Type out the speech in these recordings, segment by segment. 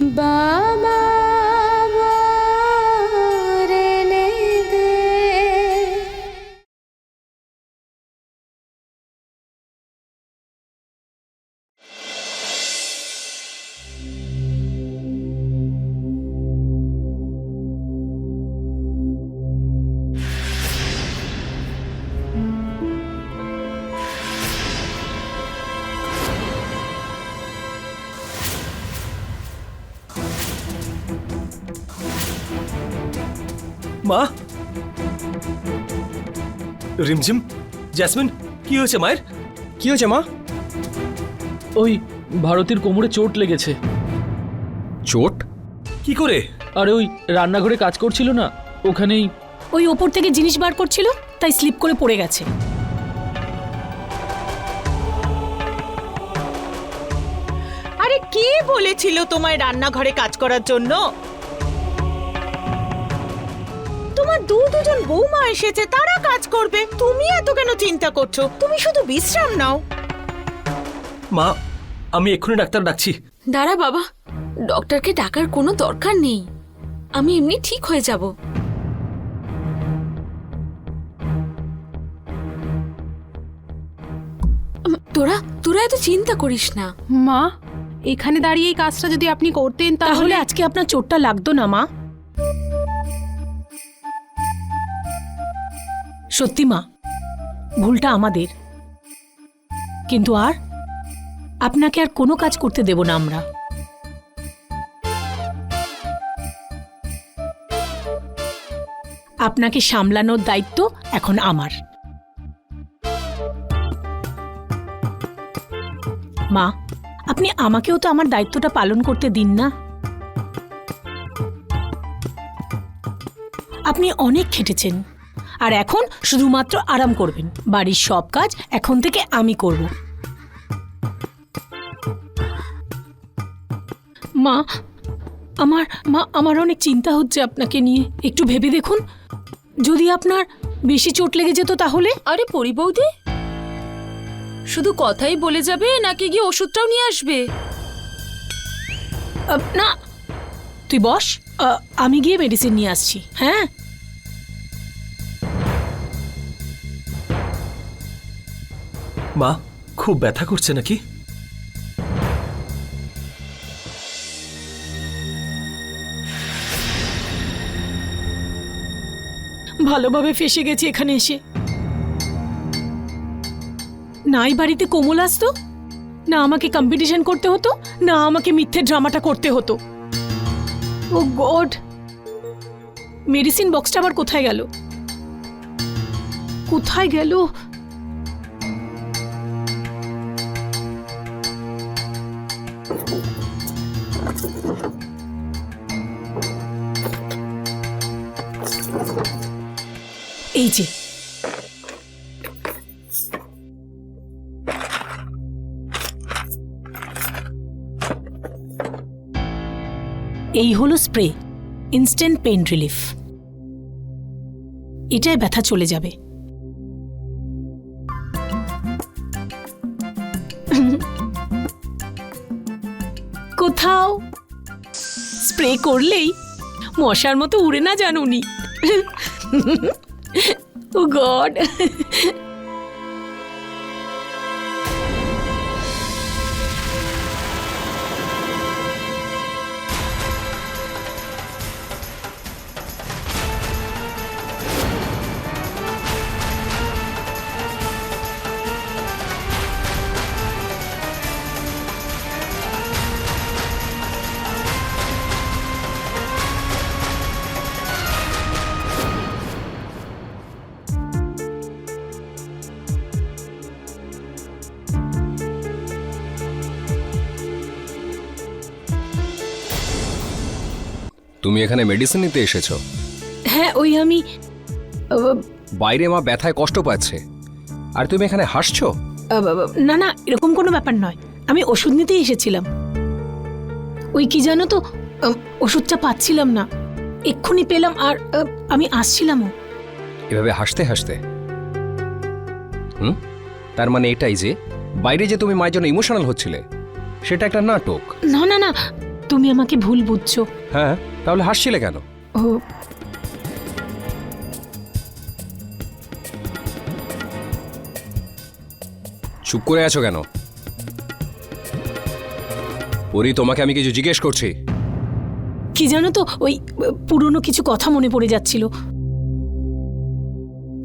বাবা রিমঝিম। জ্যাসমিন কি হয়েছে মায়ের? কি হয়েছে মা? ওই ভারতীর কোমরে চোট লেগেছে। চোট? কি করে? আর ওই রান্নাঘরে কাজ করছিল না ওখানেই ওই ওপর থেকে জিনিস বার করছিল তাই স্লিপ করে পড়ে গেছে। আরে কে বলেছিল তোমায় রান্নাঘরে কাজ করার জন্য? দু দুজন বৌমা এসেছে তারা কাজ করবে। তুমি এত কেন চিন্তা করছ? তুমি শুধু বিশ্রাম নাও। মা আমি এক্ষুনি ডাক্তার ডাকছি। দাঁড়া বাবা ডক্টরকে ডাকার কোনো দরকার নেই। আমি এমনি ঠিক হয়ে যাব। তোরা তোরা এত চিন্তা করিস না। মা এখানে দাঁড়িয়ে এই কাজটা যদি আপনি করতেন তাহলে তাহলে আজকে আপনার চোটটা লাগতো না মা। সত্যি মা, ভুলটা আমাদের। কিন্তু আর আপনাকে আর কোনো কাজ করতে দেব না আমরা। আপনাকে সামলানোর দায়িত্ব এখন আমার। মা, আপনি আমাকেও তো আমার দায়িত্বটা পালন করতে দিন না। আপনি অনেক খেটেছেন। আর এখন শুধুমাত্র আরাম করবেন। বাড়ির সব কাজ এখন থেকে আমি করব। মা আমার মা আমার অনেক চিন্তা হচ্ছে আপনাকে নিয়ে। একটু ভেবে দেখুন। যদি আপনার বেশি চোট লেগে যেত তাহলে? আরে পরি বৌদি শুধু কথাই বলে যাবে নাকি গিয়ে ওষুধটাও নিয়ে আসবে? না তুই বস। আমি গিয়ে মেডিসিন নিয়ে আসছি। হ্যাঁ? মা, খুব ব্যথা করছে নাকি? ভালোভাবে ফেসে গেছি এখানে এসে। নাই বাড়িতে কোমল আসতো? না, আমাকে কম্পিটিশন করতে হতো? না, আমাকে মিথ্যে ড্রামাটা করতে হতো? ও গড! মেডিসিন বক্সটা আবার কোথায় গেল? কোথায় গেল? এই যে। এই হলো স্প্রে ইনস্ট্যান্ট পেন রিলিফ এটাই ব্যথা চলে যাবে। স্প্রে করলেই মশার মতো উড়ে না জানুনি ও গড। তুমি এখানে মেডিসিন নিতে এসেছ? হ্যাঁ ওই আমি আহ, বাইরে মা ব্যথায় কষ্ট পাচ্ছে। আর তুমি এখানে হাসছো? আহ, না না এরকম কোনো ব্যাপার নয়। আমি ওষুধ নিতেই এসেছিলাম। ওই কি জানো তো আহ, ওষুধটা পাচ্ছিলাম না। এক্ষুনি পেলাম আর আহ, আমি আসছিলামও। এভাবে হাসতে হাসতে। হুম? তার মানে এটাই যে বাইরে যে তুমি মায়ের জন্য ইমোশনাল হচ্ছিলে সেটা একটা নাটক। না না না তুমি আমাকে ভুল বুঝছ। হ্যাঁ? তাহলে হাসছিলে কেন? ও। চুপ করে আছো কেন? পরি তোমাকে আমি কিছু জিজ্ঞেস করছি। কি জানো তো ওই পুরনো কিছু কথা মনে পড়ে যাচ্ছিল।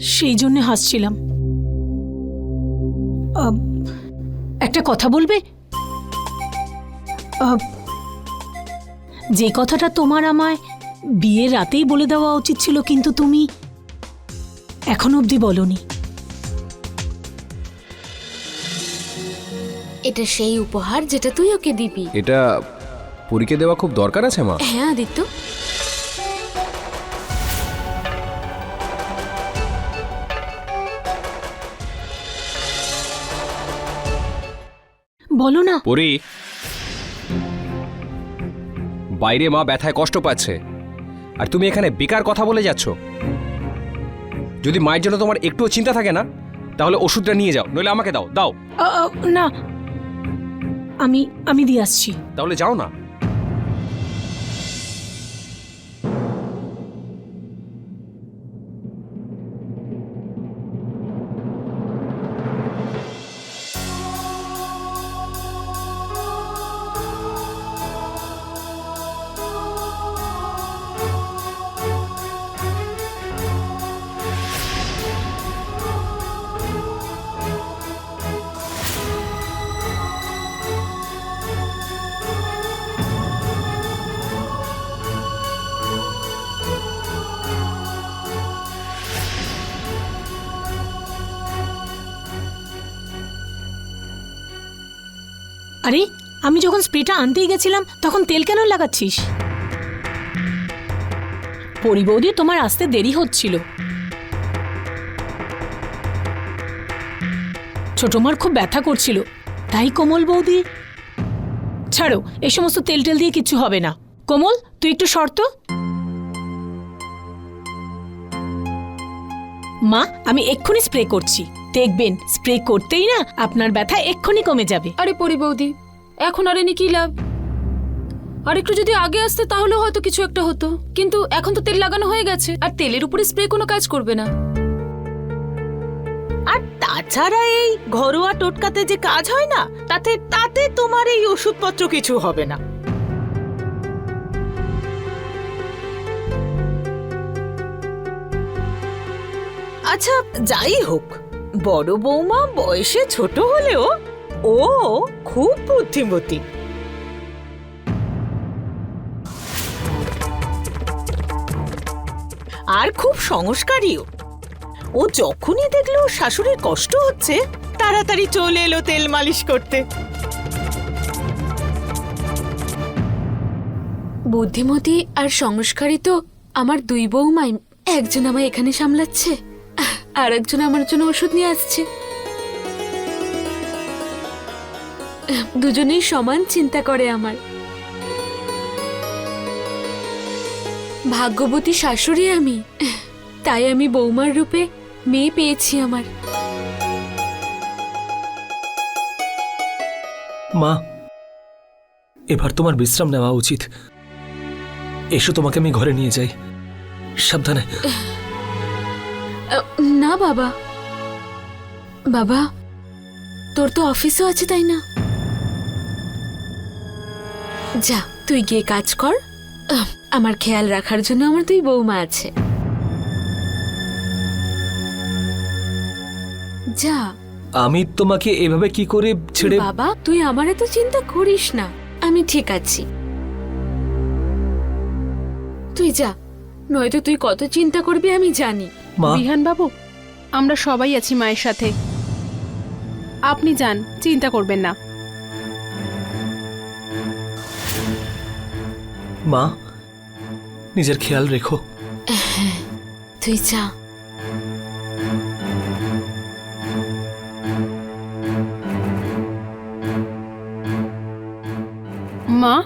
সেই জন্য হাসছিলাম। একটা কথা বলবে? যে কথাটা তোমার আমায় বিয়ের রাতেই বলে দেওয়া উচিত ছিল কিন্তু তুমি এখন অবধি বলনি। এটা সেই উপহার যেটা তুই ওকে দিবি। এটা পরীকে দেওয়া খুব দরকার আছে মা। হ্যাঁ আদিত্য। বলো না। পরি বাইরে মা ব্যথায় কষ্ট পাচ্ছে। আর তুমি এখানে বেকার কথা বলে যাচ্ছ। যদি মায়ের জন্য তোমার একটুও চিন্তা থাকে না তাহলে ওষুধটা নিয়ে যাও নইলে আমাকে দাও দাও। না। আমি আমি দিয়ে আসছি। তাহলে যাও না। আরে, আমি যখন স্প্রেটা আনতেই গেছিলাম, তখন তেল কেন লাগাচ্ছিস? পরিবৌদি তোমার আসতে দেরি হচ্ছিল। ছোটমার খুব ব্যথা করছিল। তাই কোমল বৌদি ছাড়ো এই সমস্ত তেল টেল দিয়ে কিছু হবে না। কোমল, তুই একটু শর্ত। মা, আমি এক্ষুনি স্প্রে করছি। দেখবেন স্প্রে করতেই না আপনার ব্যথা এক্ষুনি কমে যাবে। আরে পরি বৌদি এখন আর এনে কি লাভ? আর একটু যদি আগে আসতে তাহলে হয়তো কিছু একটা হতো। কিন্তু এখন তো তেল লাগানো হয়ে গেছে আর তেলের উপরে স্প্রে কোনো কাজ করবে না। আর তাছাড়া এই ঘরোয়া টোটকাতে যে কাজ হয় না তাতে তাতে তোমার এই ওষুধপত্র কিছু হবে না। আচ্ছা যাই হোক বড় বৌমা বয়সে ছোট হলেও ও খুব বুদ্ধিমতী। আর খুব সংস্কারীও। ও যখনই দেখল শাশুড়ির কষ্ট হচ্ছে, তাড়াতাড়ি চলে এলো তেল মালিশ করতে। বুদ্ধিমতী আর সংস্কারী তো আমার দুই বৌমাই, একজন আমায় এখানে সামলাচ্ছে। আর একজন আমার জন্য ওষুধ নিয়ে আসছে। দুজনেই সমান চিন্তা করে আমার। ভাগ্যবতী শাশুড়ি আমি তাই আমি বৌমার রূপে মেয়ে পেয়েছি আমার। মা এবার তোমার বিশ্রাম নেওয়া উচিত। এসো তোমাকে আমি ঘরে নিয়ে যাই। সাবধানে। বাবা। বাবা তোর তো অফিসও আছে তাই না? যা তুই গিয়ে কাজ কর। আমার খেয়াল রাখার জন্য আমার দুই বৌমা আছে। যা। আমি তোমাকে এভাবে কি করে ছেড়ে বাবা তুই আমার এত চিন্তা করিস না। আমি ঠিক আছি। তুই যা নয়তো তুই কত চিন্তা করবি আমি জানি। বিহান বাবু আমরা সবাই আছি মায়ের সাথে। আপনি যান চিন্তা করবেন না। মা নিজের খেয়াল রেখো। তুই যা। মা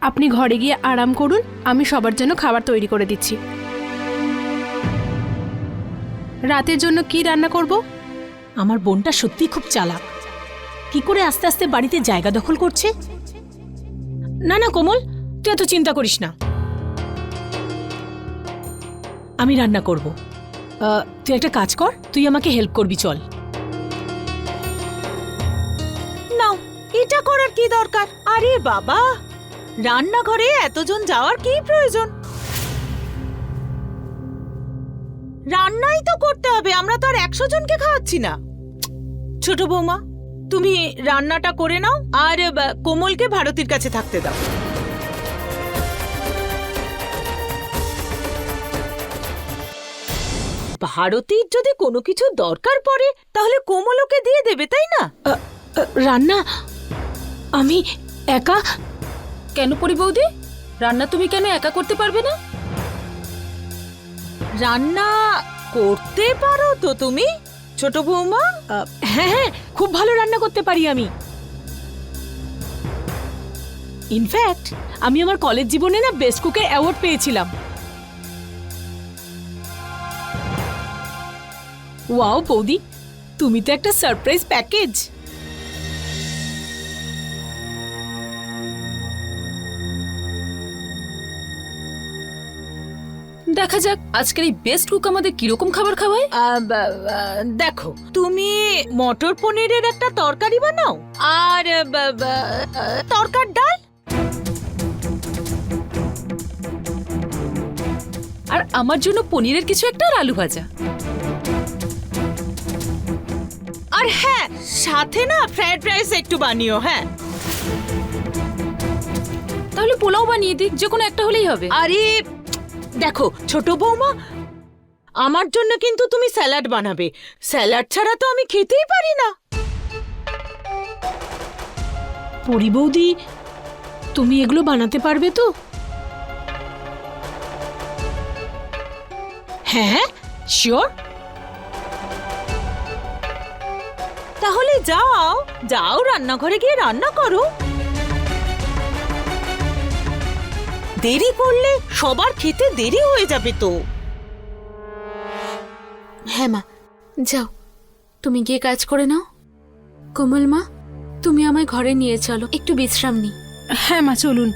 আপনি ঘরে গিয়ে আরাম করুন আমি সবার জন্য খাবার তৈরি করে দিচ্ছি। রাতের জন্য কি রান্না করব? আমার বোনটা সত্যি খুব চালাক। কি করে আস্তে আস্তে বাড়িতে জায়গা দখল করছে? না না, কোমল, তুই এত চিন্তা করিস না। আমি রান্না করব। তুই একটা কাজ কর, তুই আমাকে হেল্প করবি, চল। নাও, এটা করার কি দরকার? আরে বাবা, রান্নাঘরে এতজন যাওয়ার কি প্রয়োজন? রান্নাই তো করতে হবে, আমরা তো আর একশো জনকে খাওয়াচ্ছি না। ছোট বৌমা, তুমি রান্নাটা করে নাও, আর কোমলকে ভারতীর কাছে থাকতে দাও। ভারতীর যদি কোনো কিছু দরকার পড়ে, তাহলে কোমল ওকে দিয়ে দেবে, তাই না? রান্না, আমি একা? কেন পরি বৌদি? রান্না তুমি কেন একা করতে পারবে না? রান্না করতে পারো তো তুমি ছোট বৌমা? হ্যাঁ হ্যাঁ খুব ভালো রান্না করতে পারি আমি। ইনফ্যাক্ট আমি আমার কলেজ জীবনে না বেস্ট কুকের অ্যাওয়ার্ড পেয়েছিলাম। ওয়াও বৌদি তুমি তো একটা সারপ্রাইজ প্যাকেজ দেখা যাক। আজকের এই বেস্ট কুক আমাদের কীরকম খাবার খাওয়ায়? আহ, বা- বা- দেখো তুমি মটর পনিরের একটা তরকারি বানাও আর বা- বা- আহ, তরকার ডাল। আর আমার জন্য পনিরের কিছু একটা আর আলু ভাজা। আর হ্যাঁ সাথে না ফ্রাইড রাইস একটু বানিও হ্যাঁ। তাহলে পোলাও বানিয়ে দিক যে কোনো একটা হলেই হবে। আরে দেখো, ছোট বৌমা, আমার জন্য কিন্তু তুমি স্যালাড বানাবে। স্যালাড ছাড়া তো আমি খেতেই পারি না। পরি বৌদি, তুমি এগুলো বানাতে পারবে তো? হ্যাঁ শিওর তাহলে যাও যাও রান্নাঘরে গিয়ে রান্না করো। দেরি করলে সবার খেতে দেরি হয়ে যাবে তো। হ্যাঁ মা যাও। তুমি গিয়ে কাজ করে নাও। কোমল মা তুমি আমায় ঘরে নিয়ে চলো। একটু বিশ্রাম নি হ্যাঁ মা চলুন।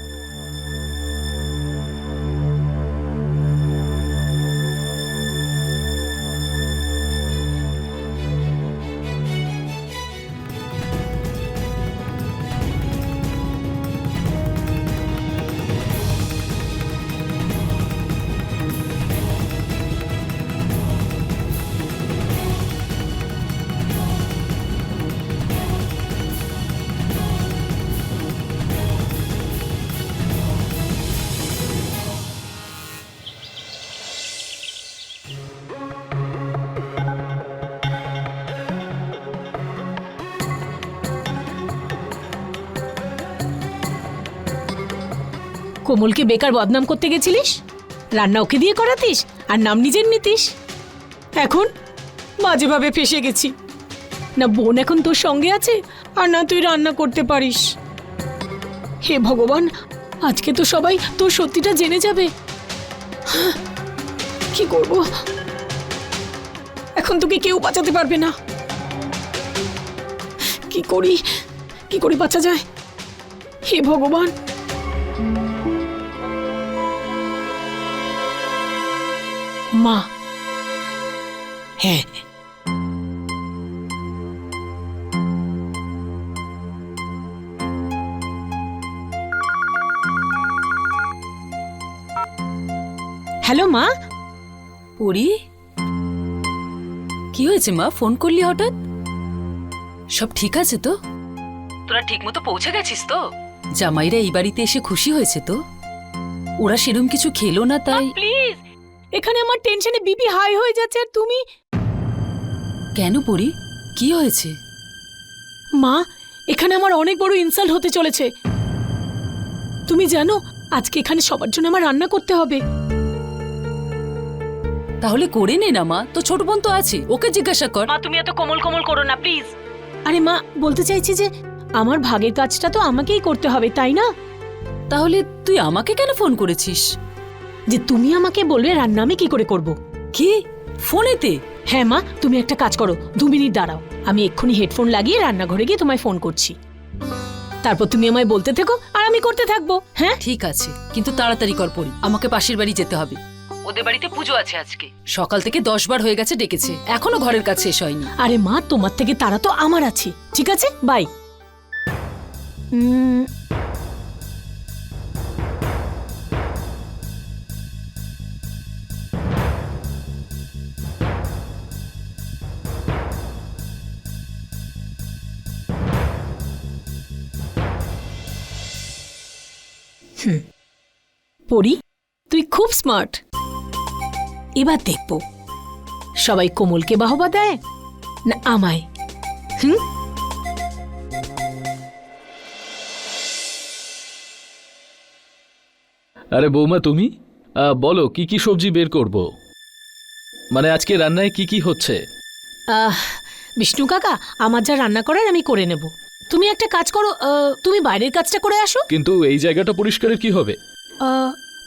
কোমলকে বেকার বদনাম করতে গেছিলিস? রান্না ওকে দিয়ে করাতিস? আর নাম নিজের নিতিস? এখন বাজেভাবে ফেসে গেছি। না, বোন এখন তোর সঙ্গে আছে? আর না তুই রান্না করতে পারিস। হে ভগবান, আজকে তো সবাই তোর সত্যিটা জেনে যাবে। কি করব? এখন তোকে কেউ বাঁচাতে পারবে না। কি করি? কি করে বাঁচা যায়? হে ভগবান মা। হ্যাঁ। হ্যালো মা। পরি? কি হয়েছে মা? ফোন করলি হঠাৎ? সব ঠিক আছে তো? তোরা ঠিক মতো পৌঁছে গেছিস তো? জামাইরা এই বাড়িতে এসে খুশি হয়েছে তো? ওরা সেরম কিছু খেলো না তাই প্লিজ এখানে আমার টেনশনে বিপি হাই হয়ে যাচ্ছে আর তুমি? কেন পড়ি কি হয়েছে? মা এখানে আমার অনেক বড় ইনসাল্ট হতে চলেছে। তুমি জানো আজকে এখানে সবার জন্য আমার রান্না করতে হবে। তাহলে করে নে না মা তো ছোট বোন তো আছে ওকে জিজ্ঞাসা কর। মা তুমি এত কোমল কোমল করো না প্লিজ আরে মা বলতে চাইছি যে আমার ভাগের কাজটা তো আমাকেই করতে হবে তাই না? তাহলে তুই আমাকে কেন ফোন করেছিস? যে তুমি আমাকে বলবে রান্না আমি কি করে করব? কি? ফোনেতে? হ্যাঁ মা তুমি একটা কাজ করো দু মিনিট দাঁড়াও। আমি এক্ষুনি হেডফোন লাগিয়ে রান্নাঘরে গিয়ে তোমায় ফোন করছি। তারপর তুমি আমায় বলতে থেকো আর আমি করতে থাকব হ্যাঁ? ঠিক আছে কিন্তু তাড়াতাড়ি কর পড়ি আমাকে পাশের বাড়ি যেতে হবে। ওদের বাড়িতে পুজো আছে আজকে। সকাল থেকে দশ বার হয়ে গেছে ডেকেছে এখনও ঘরের কাছে শেষ হয়নি। আরে মা তোমার থেকে তারা তো আমার আছে ঠিক আছে? বাই। পরি তুই খুব স্মার্ট এবার দেখব। সবাই কোমলকে বাহবা দেয় না আমায়? হুম? আরে বৌমা তুমি? আহ, বলো কি কি সবজি বের করব? মানে আজকে রান্নায় কি কি হচ্ছে? আহ, বিষ্ণু কাকা আমার যা রান্না করার আমি করে নেব। তুমি একটা কাজ করো আহ, তুমি বাইরের কাজটা করে আসো। কিন্তু এই জায়গাটা পরিষ্কারের কি হবে?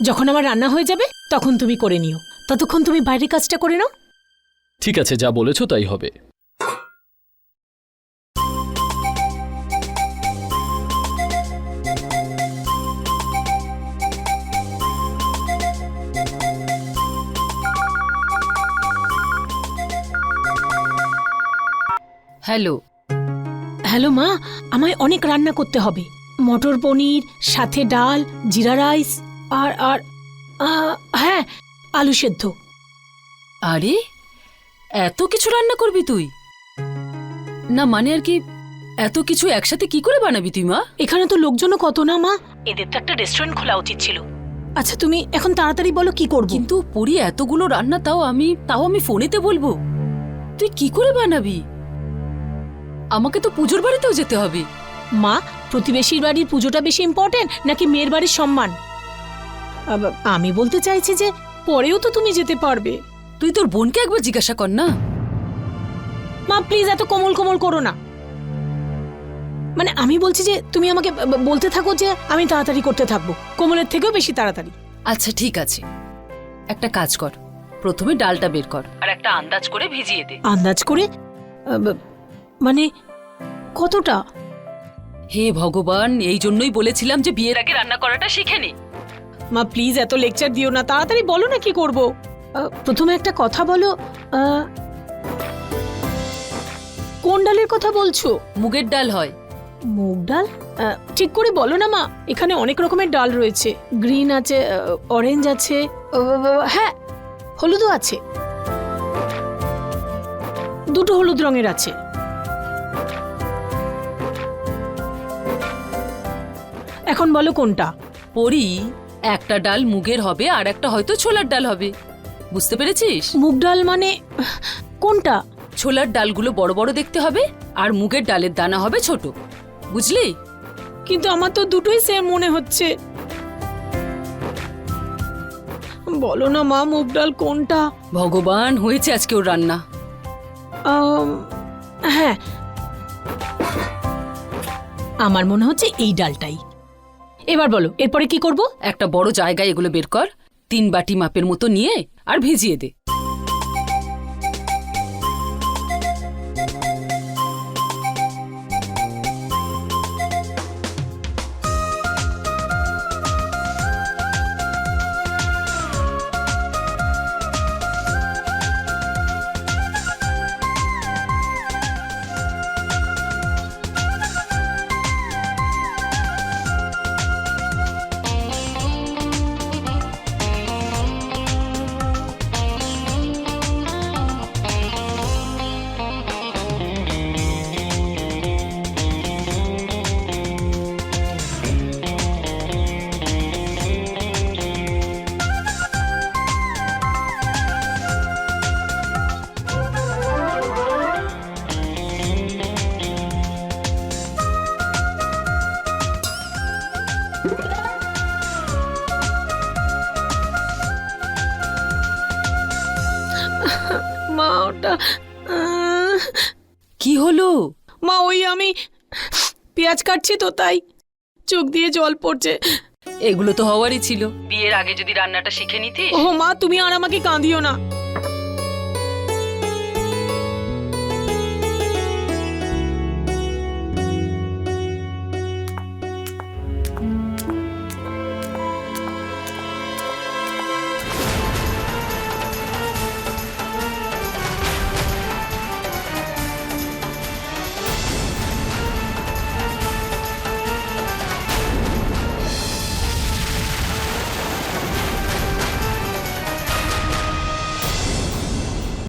যখন আমার রান্না হয়ে যাবে তখন তুমি করে নিও। ততক্ষণ তুমি বাইরের কাজটা করে নাও। ঠিক আছে যা বলেছ তাই হবে। হ্যালো। হ্যালো মা আমায় অনেক রান্না করতে হবে। মটর পনির সাথে ডাল জিরা রাইস আর আর হ্যাঁ আলু সেদ্ধ। আরে এত কিছু রান্না করবি তুই? না মানে আর কি এত কিছু একসাথে কি করে বানাবি তুই মা? এখানে তো লোকজনও কত না মা? এদের তো একটা রেস্টুরেন্ট খোলা উচিত ছিল। আচ্ছা তুমি এখন তাড়াতাড়ি বলো কি করব। কিন্তু পরি এতগুলো রান্না তাও আমি তাও আমি ফোনেতে বলব। তুই কি করে বানাবি? আমাকে তো পুজোর বাড়িতেও যেতে হবে। মা প্রতিবেশীর বাড়ির পুজোটা বেশি ইম্পর্টেন্ট নাকি মেয়ের বাড়ির সম্মান? আমি বলতে চাইছি যে পরেও তো তুমি যেতে পারবে। তুই তোর বোনকে একবার জিজ্ঞাসা কর না। মা প্লিজ এত কোমল কোমল করো না। মানে আমি বলছি যে তুমি আমাকে বলতে থাকো যে আমি তাড়াতাড়ি করতে থাকব। কোমলের থেকেও বেশি তাড়াতাড়ি। আচ্ছা ঠিক আছে। একটা কাজ কর। প্রথমে ডালটা বের কর। আর একটা আন্দাজ করে ভিজিয়ে দে। আন্দাজ করে? মানে কতটা? হে ভগবান এই জন্যই বলেছিলাম যে বিয়ের আগে রান্না করাটা শিখে নে। মা প্লিজ এত লেকচার দিও না তাড়াতাড়ি বলো না কি করব। প্রথমে একটা কথা বলো কোন ডালের কথা বলছো? মুগের ডাল হয়। মুগ ডাল? ঠিক করে বলো না মা এখানে অনেক রকমের ডাল রয়েছে। গ্রিন আছে অরেঞ্জ আছে হ্যাঁ হলুদও আছে। দুটো হলুদ রঙের আছে। এখন বলো কোনটা? পরি একটা ডাল মুগের হবে আর একটা হয়তো ছোলার ডাল হবে। বুঝতে পেরেছিস? মুগ ডাল মানে কোনটা? ছোলার ডালগুলো বড় বড় দেখতে হবে আর মুগের ডালের দানা হবে ছোট। বুঝলি? কিন্তু আমার তো দুটোই সেম মনে হচ্ছে। বলো না মা মুগ ডাল কোনটা? ভগবান হয়েছে আজকে ওর রান্না। আম, হ্যাঁ। আমার মনে হচ্ছে এই ডালটাই। এবার বলো, এরপরে কি করব? একটা বড় জায়গায় এগুলো বের কর, তিন বাটি মাপের মতো নিয়ে আর ভিজিয়ে দে। পেঁয়াজ তো তাই। চোখ দিয়ে জল পড়ছে। এগুলো তো হওয়ারই ছিল। বিয়ের আগে যদি রান্নাটা শিখে নিতে ও মা তুমি আর আমাকে কাঁদিও না।